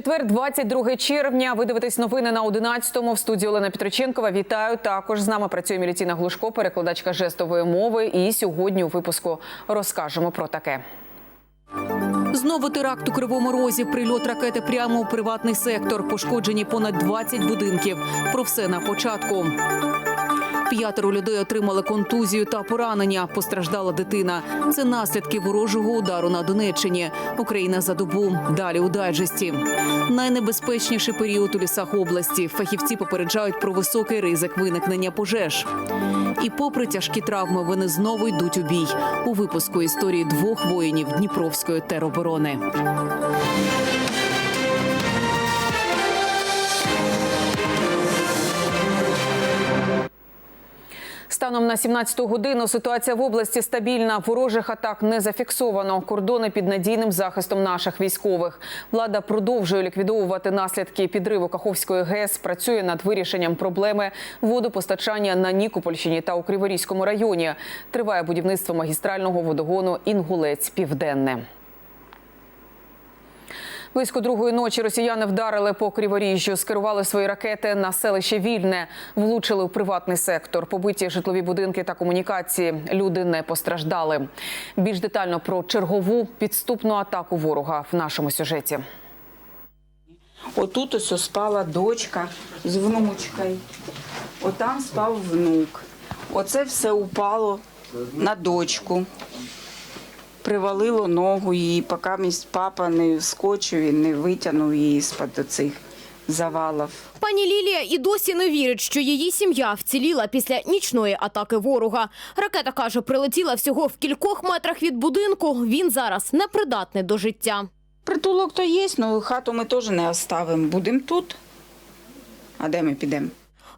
Четвер, 22 червня. Ви дивитесь новини на 11-му. В студії Олена Петриченкова. Вітаю. Також з нами працює Мілітіна Глушко, перекладачка жестової мови. І сьогодні у випуску розкажемо про таке. Знову теракт у Кривому Розі. Прильот ракети прямо у приватний сектор. Пошкоджені понад 20 будинків. Про все на початку. П'ятеро людей отримали контузію та поранення. Постраждала дитина. Це наслідки ворожого удару на Донеччині. Україна за добу. Далі у дайджесті. Найнебезпечніший період у лісах області. Фахівці попереджають про високий ризик виникнення пожеж. І попри тяжкі травми, вони знову йдуть у бій. У випуску історії двох воїнів Дніпровської тероборони. Станом на 17 годину ситуація в області стабільна. Ворожих атак не зафіксовано. Кордони під надійним захистом наших військових. Влада продовжує ліквідовувати наслідки підриву Каховської ГЕС. Працює над вирішенням проблеми водопостачання на Нікопольщині та у Криворізькому районі. Триває будівництво магістрального водогону Інгулець Південне. Близько другої ночі росіяни вдарили по Криворіжжю, скерували свої ракети на селище Вільне, влучили у приватний сектор. Побиті житлові будинки та комунікації. Люди не постраждали. Більш детально про чергову підступну атаку ворога в нашому сюжеті. Отут ось спала дочка з внучкою. Отам спав внук. Оце все упало на дочку. Привалило ногу її, поки мій папа не вскочив і не витягнув її з-під цих завалів. Пані Лілія і досі не вірить, що її сім'я вціліла після нічної атаки ворога. Ракета каже, прилетіла всього в кількох метрах від будинку. Він зараз непридатний до життя. Притулок то є, але хату ми теж не оставимо. Будемо тут. А де ми підемо?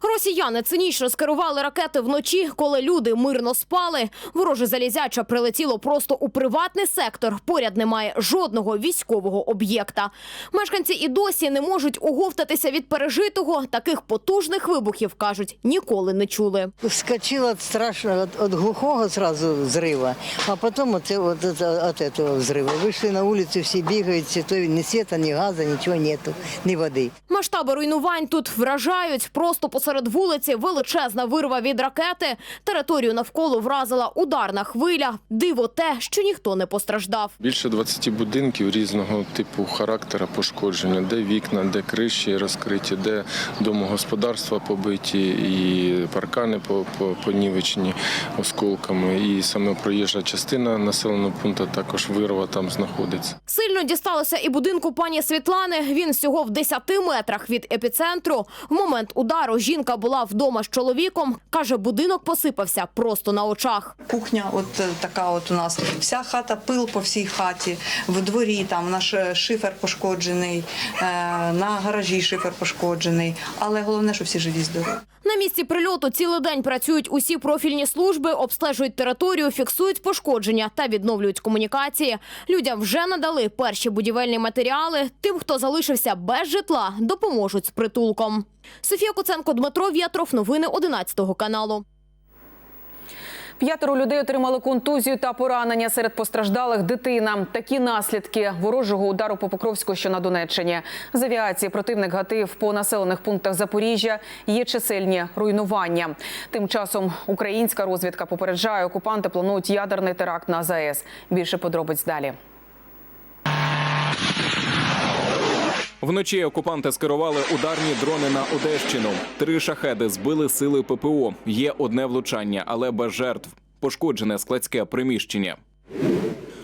Росіяни цинічно скерували ракети вночі, коли люди мирно спали. Вороже залізяча прилетіло просто у приватний сектор. Поряд немає жодного військового об'єкта. Мешканці і досі не можуть оговтатися від пережитого. Таких потужних вибухів кажуть, ніколи не чули. Вскочила от страшно от, от глухого сразу взрыва, а потом от, от, от, от этого взрыва. Вышли на улицу, все бегают, все, то ни света, ни газа, ничего нету, ни воды. Масштаби руйнувань тут вражають. Просто посеред вулиці величезна вирва від ракети. Територію навколо вразила ударна хвиля. Диво те, що ніхто не постраждав. Більше 20 будинків різного типу характера пошкодження, де вікна, де криші розкриті, де домогосподарства побиті, і паркани по- по- понівечені осколками. І саме проїжджа частина населеного пункту також вирва там знаходиться. Сильно дісталося і будинку пані Світлани. Він всього в 10 метрах від епіцентру. В момент удару жінка була вдома з чоловіком. Каже, будинок посипався просто на очах. Кухня, от е, така от у нас вся хата, пил по всій хаті, в дворі там наш е, шифер пошкоджений, е, на гаражі шифер пошкоджений. Але головне, що всі живі здорові. На місці прильоту цілий день працюють усі профільні служби, обстежують територію, фіксують пошкодження та відновлюють комунікації. Людям вже надали перші будівельні матеріали. Тим, хто залишився без житла, допоможуть з притулком. Софія Куценко, Дмитро В'ятров. Новини 11 каналу. П'ятеро людей отримали контузію та поранення серед постраждалих дитина. Такі наслідки ворожого удару по Покровську, що на Донеччині. З авіації противник гатив по населених пунктах Запоріжжя. Є чисельні руйнування. Тим часом українська розвідка попереджає, окупанти планують ядерний теракт на ЗАЕС. Більше подробиць далі. Вночі окупанти скерували ударні дрони на Одещину. Три шахеди збили сили ППО. Є одне влучання, але без жертв. Пошкоджене складське приміщення.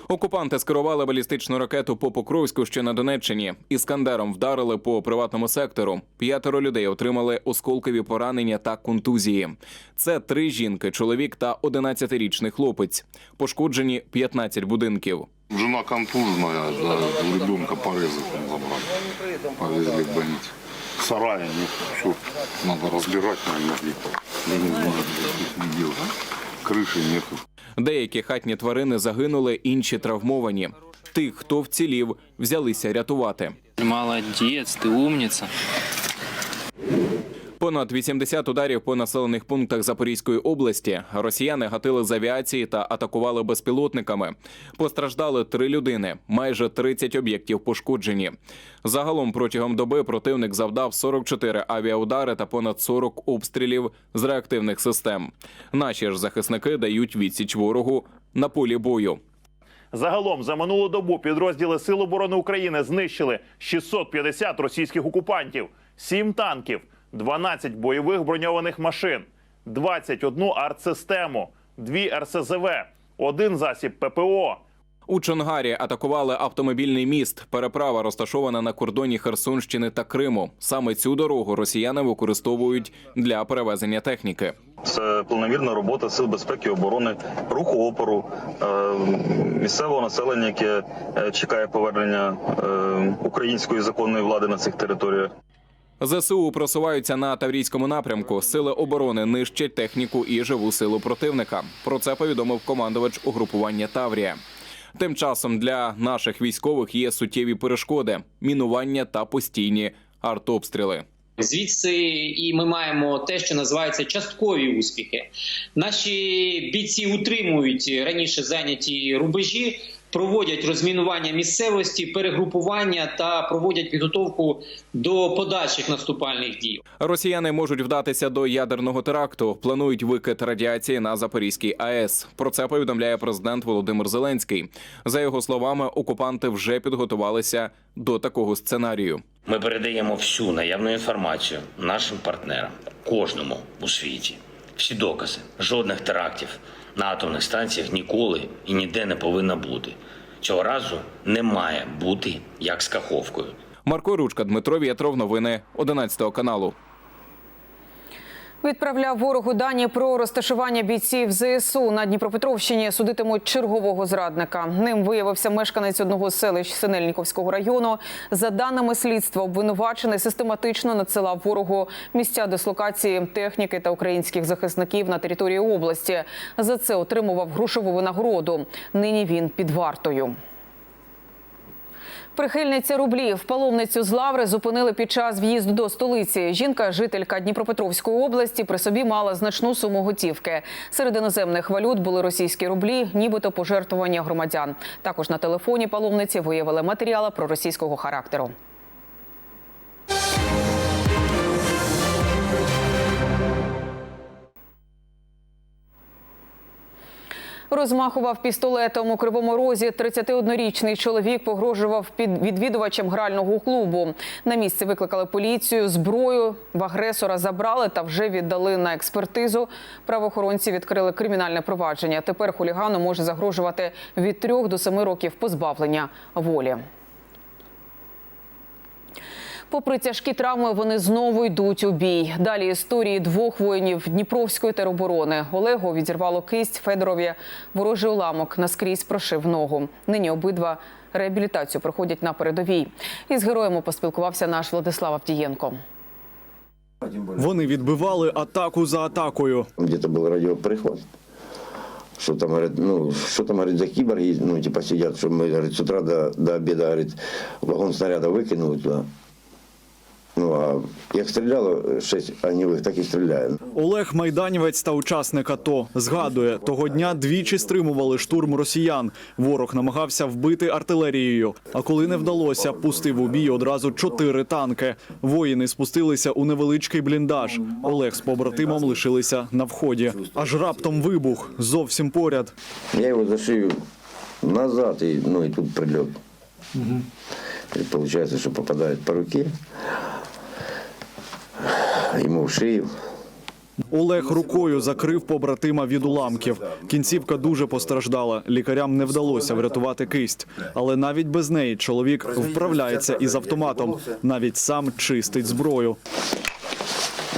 Окупанти скерували балістичну ракету по Покровську, що на Донеччині. Іскандером вдарили по приватному сектору. П'ятеро людей отримали осколкові поранення та контузії. Це три жінки, чоловік та 11-річний хлопець. Пошкоджені 15 будинків. Жена контужная, да, ребенка порезы там забрали. Повезли в больницу. В сарае нет, все, надо разбирать, наверное. Я не знаю, что не делать. Крыши нету. Деякі хатні тварини загинули, інші травмовані. Тих, хто вцілів, взялися рятувати. Молодець, ти умница. Понад 80 ударів по населених пунктах Запорізької області. Росіяни гатили з авіації та атакували безпілотниками. Постраждали три людини, майже 30 об'єктів пошкоджені. Загалом протягом доби противник завдав 44 авіаудари та понад 40 обстрілів з реактивних систем. Наші ж захисники дають відсіч ворогу на полі бою. Загалом за минулу добу підрозділи Сил оборони України знищили 650 російських окупантів, 7 танків, 12 бойових броньованих машин, 21 артсистему, 2 РСЗВ, один засіб ППО, У Чонгарі атакували автомобільний міст. Переправа розташована на кордоні Херсонщини та Криму. Саме цю дорогу росіяни використовують для перевезення техніки. Це планомірна робота сил безпеки і оборони, руху опору, е, місцевого населення, яке е, чекає повернення е, української законної влади на цих територіях. ЗСУ просуваються на Таврійському напрямку. Сили оборони нищать техніку і живу силу противника. Про це повідомив командувач угрупування Таврія. Тим часом для наших військових є суттєві перешкоди: мінування та постійні артобстріли. Звідси і ми маємо те, що називається часткові успіхи. Наші бійці утримують раніше зайняті рубежі, проводять розмінування місцевості, перегрупування та проводять підготовку до подальших наступальних дій. Росіяни можуть вдатися до ядерного теракту. Планують викид радіації на Запорізькій АЕС. Про це повідомляє президент Володимир Зеленський. За його словами, окупанти вже підготувалися до такого сценарію. Ми передаємо всю наявну інформацію нашим партнерам, кожному у світі. Всі докази, жодних терактів на атомних станціях ніколи і ніде не повинна бути. Цього разу не має бути як з каховкою. Марко Ручка, Дмитро Вєтров. Новини 11 каналу. Відправляв ворогу дані про розташування бійців ЗСУ на Дніпропетровщині. Судитимуть чергового зрадника. Ним виявився мешканець одного з селищ Синельніковського району. За даними слідства, обвинувачений систематично надсилав ворогу місця дислокації техніки та українських захисників на території області. За це отримував грошову винагороду. Нині він під вартою. Прихильниця рублів паломницю з Лаври зупинили під час в'їзду до столиці. Жінка, жителька Дніпропетровської області, при собі мала значну суму готівки. Серед іноземних валют були російські рублі, нібито пожертвування громадян. Також на телефоні паломниці виявили матеріали про російського характеру. Розмахував пістолетом у кривому розі. 31-річний чоловік погрожував під відвідувачем грального клубу. На місце викликали поліцію. Зброю в агресора забрали та вже віддали на експертизу. Правоохоронці відкрили кримінальне провадження. Тепер хулігану може загрожувати від трьох до семи років позбавлення волі. Попри тяжкі травми, вони знову йдуть у бій. Далі історії двох воїнів Дніпровської тероборони. Олегу відірвало кисть, Федорові ворожий уламок наскрізь прошив ногу. Нині обидва реабілітацію проходять на передовій. Із героями поспілкувався наш Владислав Авдієнко. Вони відбивали атаку за атакою. где-то был радиоперехват. Что там, говорят, ну, что там, говорит, за киборги, ну, типа, сидят, что мы, говорит, с утра до, до обеда, говорит, вагон снаряда выкинули туда. Ну, а як стріляло шесть огневых, так і стріляє. Олег Майданівець та учасник АТО згадує, того дня двічі стримували штурм росіян. Ворог намагався вбити артилерією. А коли не вдалося, пустив у бій одразу чотири танки. Воїни спустилися у невеличкий бліндаж. Олег з побратимом лишилися на вході. Аж раптом вибух зовсім поряд. Я його за шию назад, і, ну, і тут прильот. І получается, що попадає по руке, йому в шию. Олег рукою закрив побратима від уламків. Кінцівка дуже постраждала. Лікарям не вдалося врятувати кисть. Але навіть без неї чоловік вправляється із автоматом. Навіть сам чистить зброю.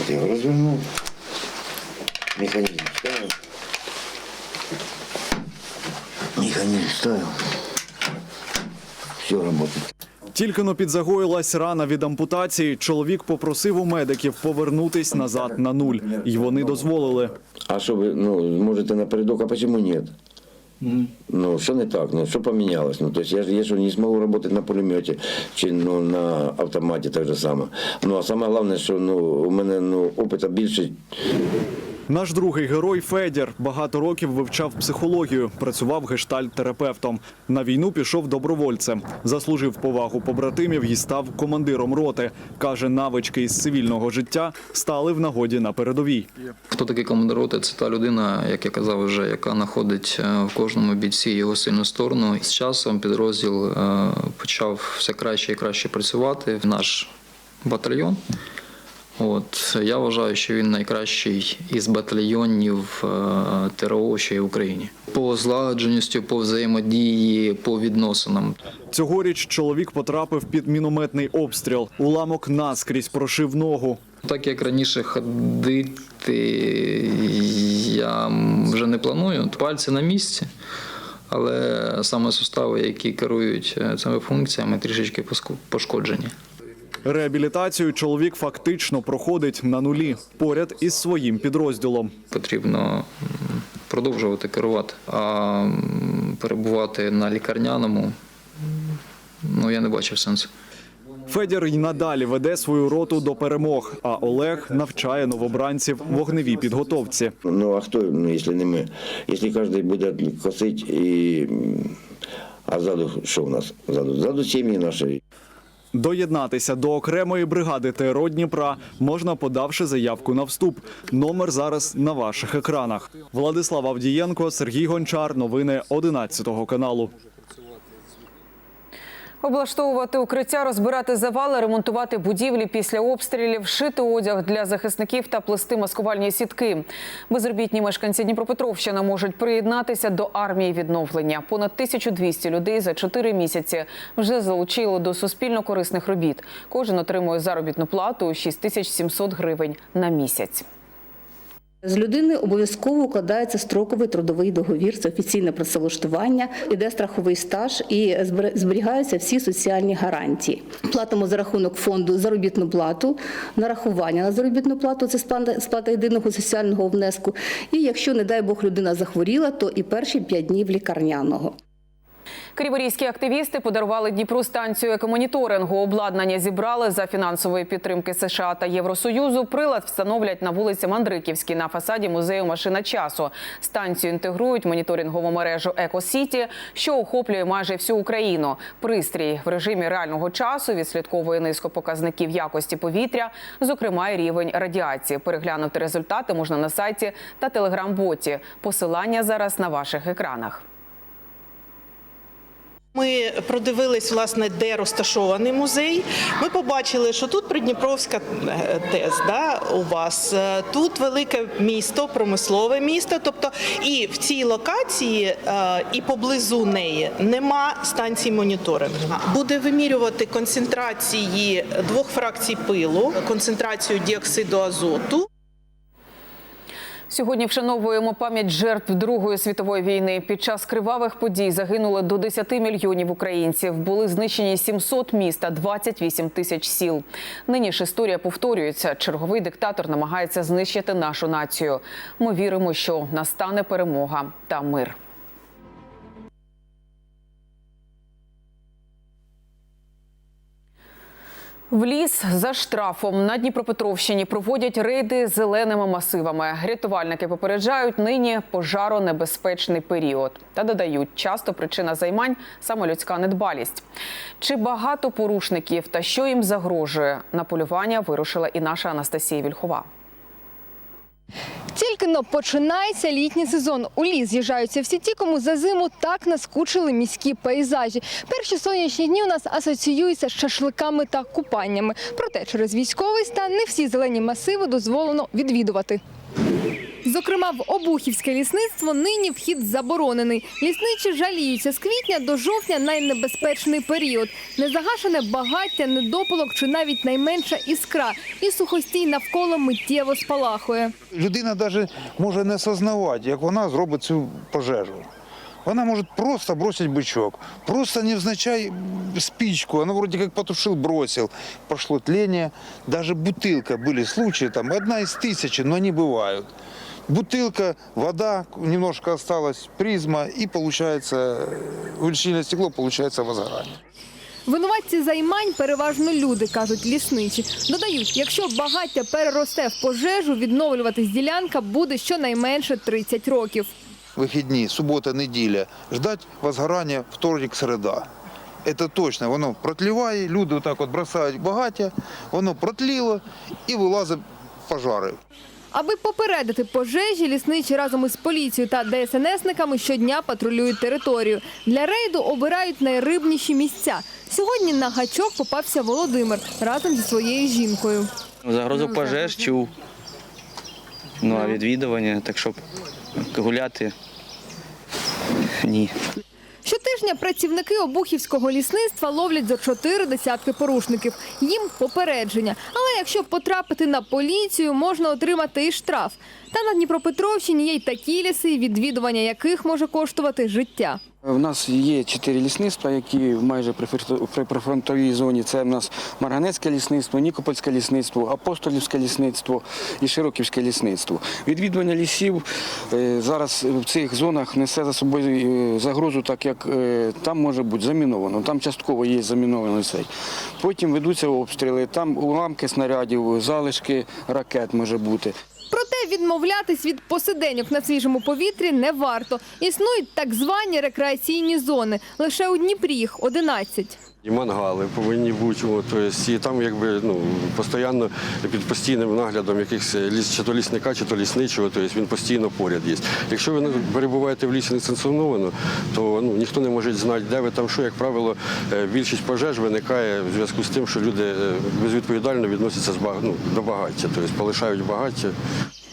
Розвернув. Механізм ставив. Механізм ставив. Все працює. Тільки но підзагоїлась рана від ампутації. Чоловік попросив у медиків повернутись назад на нуль, і вони дозволили. А що ви ну, можете напередок, а чому ні? Ну, що не так? Ну, що помінялось? Ну, тобто я ж я ж не зможу працювати на пулеметі чи ну, на автоматі так же само. Ну, а саме головне, що ну, у мене ну, опиту більше, Наш другий герой Федір багато років вивчав психологію, працював гештальт-терапевтом. На війну пішов добровольцем, заслужив повагу побратимів і став командиром роти. Каже, навички із цивільного життя стали в нагоді на передовій. Хто такий командир роти? Це та людина, як я казав вже, яка знаходить е, в кожному бійці його сильну сторону. З часом підрозділ е, почав все краще і краще працювати. Наш батальйон. От я вважаю, що він найкращий із батальйонів е, ТРО, що є в Україні. По злагодженістю, по взаємодії, по відносинам. Цьогоріч чоловік потрапив під мінометний обстріл. Уламок наскрізь прошив ногу. Так як раніше ходити я вже не планую. Пальці на місці, але саме сустави, які керують е, цими функціями, трішечки пошкоджені. Реабілітацію чоловік фактично проходить на нулі поряд із своїм підрозділом. Потрібно продовжувати керувати, а перебувати на лікарняному. Ну я не бачив сенсу. Федір й надалі веде свою роту до перемог. А Олег навчає новобранців вогневій підготовці. Ну а хто, ну, якщо не ми? Якщо кожен буде косити і. А ззаду що в нас? Ззаду, ззаду сім'ї наші. Доєднатися до окремої бригади ТРО Дніпра можна, подавши заявку на вступ. Номер зараз на ваших екранах. Владислав Авдієнко, Сергій Гончар. Новини 11 каналу. Облаштовувати укриття, розбирати завали, ремонтувати будівлі після обстрілів, шити одяг для захисників та плести маскувальні сітки. Безробітні мешканці Дніпропетровщини можуть приєднатися до армії відновлення. Понад 1200 людей за 4 місяці вже залучили до суспільно корисних робіт. Кожен отримує заробітну плату у 6700 гривень на місяць. З людини обов'язково укладається строковий трудовий договір, це офіційне працевлаштування, іде страховий стаж і зберігаються всі соціальні гарантії. Платимо за рахунок фонду заробітну плату, нарахування на заробітну плату це сплата єдиного соціального внеску. І якщо, не дай Бог, людина захворіла, то і перші п'ять днів лікарняного. Криворізькі активісти подарували Дніпру станцію екомоніторингу. Обладнання зібрали за фінансової підтримки США та Євросоюзу. Прилад встановлять на вулиці Мандриківській на фасаді музею машина часу. Станцію інтегрують моніторингову мережу Екосіті, що охоплює майже всю Україну. Пристрій в режимі реального часу відслідковує низку показників якості повітря, зокрема і рівень радіації. Переглянути результати можна на сайті та телеграм-боті. Посилання зараз на ваших екранах. Ми продивились, власне, де розташований музей. Ми побачили, що тут Придніпровська е, ТЕС, да, у вас. Е, Тут велике місто, промислове місто. Тобто і в цій локації, е, і поблизу неї нема станції моніторингу. Буде вимірювати концентрації двох фракцій пилу, концентрацію діоксиду азоту. Сьогодні вшановуємо пам'ять жертв Другої світової війни. Під час кривавих подій загинули до 10 мільйонів українців. Були знищені 700 міст та 28 тисяч сіл. Нині ж історія повторюється. Черговий диктатор намагається знищити нашу націю. Ми віримо, що настане перемога та мир. В ліс за штрафом на Дніпропетровщині проводять рейди зеленими масивами. Рятувальники попереджають нині пожаронебезпечний період та додають, часто причина займань саме людська недбалість. Чи багато порушників та що їм загрожує на полювання вирушила і наша Анастасія Вільхова. Тільки но починається літній сезон. У ліс з'їжджаються всі ті, кому за зиму так наскучили міські пейзажі. Перші сонячні дні у нас асоціюються з шашликами та купаннями. Проте через військовий стан не всі зелені масиви дозволено відвідувати. Зокрема, в Обухівське лісництво нині вхід заборонений. Лісничі жаліються з квітня до жовтня найнебезпечний період. Незагашене багаття, недопалок чи навіть найменша іскра. І сухостій навколо миттєво спалахує. Людина навіть може не осознавати, як вона зробить цю пожежу. Вона може просто бросить бычок, просто невзначай спичку, она вроде как потушил, бросил, пошло тление. Даже бутылка, были случаи, там одна из тысячи, но они бывают. Бутылка, вода немножко осталась, призма, и получается, э, увеличение стекло, получается возгорание. Винуватці займань переважно люди, кажуть лісничі. Додають, якщо багаття переросте в пожежу, відновлюватись ділянка буде щонайменше 30 років. Вихідні, субота, неділя, ждать возгорання вторник, середа. Це точно, воно протліває, люди отак от бросають багаття, воно протліло і вилазить пожари. Аби попередити пожежі, лісничі разом із поліцією та ДСНСниками щодня патрулюють територію. Для рейду обирають найрибніші місця. Сьогодні на гачок попався Володимир разом зі своєю жінкою. Загрозу пожеж чув. Ну а відвідування, так щоб гуляти. Ні. Щотижня працівники обухівського лісництва ловлять за чотири десятки порушників. Їм попередження. Але якщо потрапити на поліцію, можна отримати і штраф. Та на Дніпропетровщині є й такі ліси, відвідування яких може коштувати життя. У нас є чотири лісництва, які майже при прифронтовій зоні. Це в нас Марганецьке лісництво, Нікопольське лісництво, Апостолівське лісництво і Широківське лісництво. Відвідування лісів е, зараз в цих зонах несе за собою е, загрозу, так як е, там може бути заміновано. Там частково є замінований цей. Потім ведуться обстріли, там уламки снарядів, залишки ракет може бути. Відмовлятись від посиденьок на свіжому повітрі не варто. Існують так звані рекреаційні зони. Лише у Дніпрі їх 11. І мангали повинні бути. От, і там якби ну постійно під постійним наглядом якихось ліс, чи то лісника, чи то лісничого, тобто він постійно поряд є. Якщо ви перебуваєте в лісі несанкціоновано, то ну ніхто не може знати, де ви там що, як правило, е, більшість пожеж виникає в зв'язку з тим, що люди е, безвідповідально відносяться з ну, до багаття, тобто полишають багаття.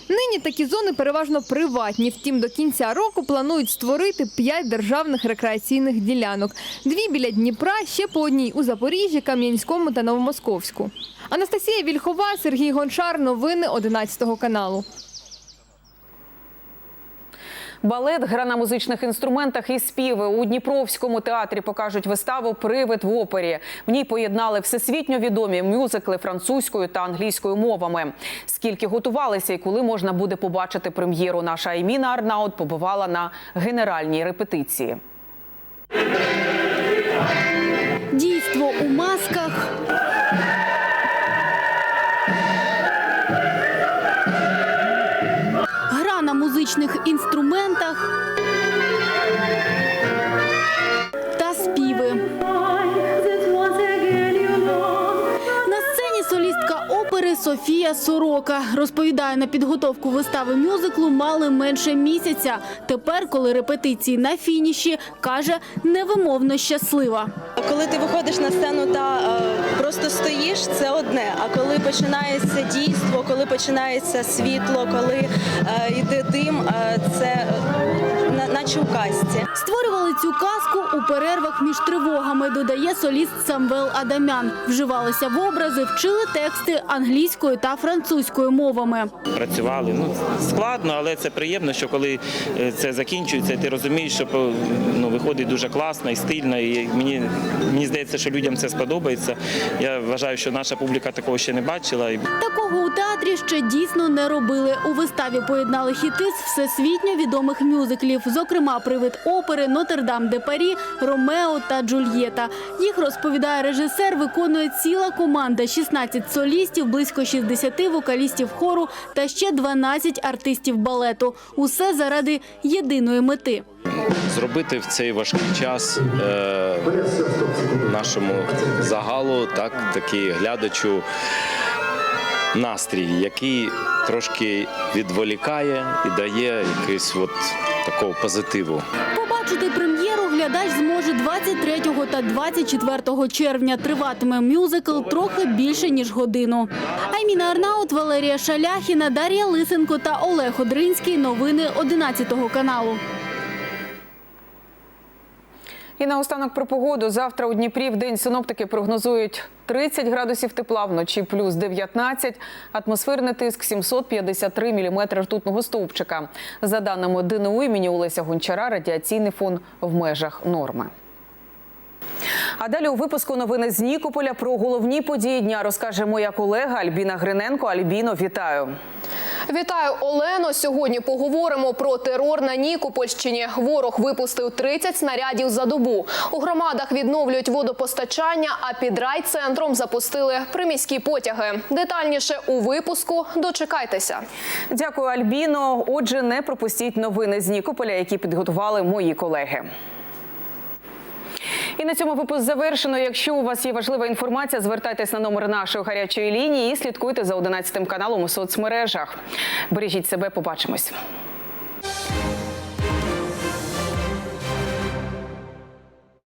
Нині такі зони переважно приватні. Втім, до кінця року планують створити п'ять державних рекреаційних ділянок: дві біля Дніпра, ще по одній у Запоріжжі, Кам'янському та Новомосковську. Анастасія Вільхова, Сергій Гончар. Новини 11 каналу. Балет, гра на музичних інструментах і співи у Дніпровському театрі покажуть виставу Привид в опері. В ній поєднали всесвітньо відомі мюзикли французькою та англійською мовами. Скільки готувалися і коли можна буде побачити прем'єру, наша Айміна Арнаут побувала на генеральній репетиції. Дійство у музичних інструментах Софія Сорока розповідає, на підготовку вистави мюзиклу мали менше місяця. Тепер, коли репетиції на фініші, каже, невимовно щаслива. Коли ти виходиш на сцену та е, просто стоїш, це одне. А коли починається дійство, коли починається світло, коли е, йде дим, е, це е, у казці. Створювали цю казку у перервах між тривогами, додає соліст Самвел Адамян. Вживалися в образи, вчили тексти англійською та французькою мовами. працювали. Ну складно, але це приємно, що коли е, це закінчується, ти розумієш, що ну, виходить дуже класно і стильно. І мені, мені здається, що людям це сподобається. Я вважаю, що наша публіка такого ще не бачила. Такого у театрі ще дійсно не робили. У виставі поєднали хіти з всесвітньо відомих мюзиклів, зокрема привид опери Нотр-Дам де Парі, Ромео та Джульєта. Їх розповідає режисер, виконує ціла команда: 16 солістів, близько 60 вокалістів хору та ще 12 артистів балету. Усе заради єдиної мети. зробити в цей важкий час е, нашому загалу, так, такий глядачу настрій, який трошки відволікає і дає якийсь от такого позитиву. Побачити прем'єру глядач зможе 23 та 24 червня. Триватиме мюзикл трохи більше ніж годину. Айміна Арнаут, Валерія Шаляхіна, Дар'я Лисенко та Олег Одринський. Новини 11 каналу. І наостанок про погоду. Завтра у Дніпрі в день синоптики прогнозують 30 градусів тепла, вночі плюс 19. Атмосферний тиск 753 міліметри ртутного стовпчика. За даними ДНУ імені Олеся Гончара, радіаційний фон в межах норми. А далі у випуску новини з Нікополя про головні події дня розкаже моя колега Альбіна Гриненко. Альбіно, вітаю. Вітаю, Олено. Сьогодні поговоримо про терор на Нікопольщині. Ворог випустив 30 снарядів за добу. У громадах відновлюють водопостачання, а під райцентром запустили приміські потяги. Детальніше у випуску. Дочекайтеся. Дякую, Альбіно. Отже, не пропустіть новини з Нікополя, які підготували мої колеги. І на цьому випуск завершено. Якщо у вас є важлива інформація, звертайтесь на номер нашої гарячої лінії і слідкуйте за 11 каналом у соцмережах. Бережіть себе, побачимось.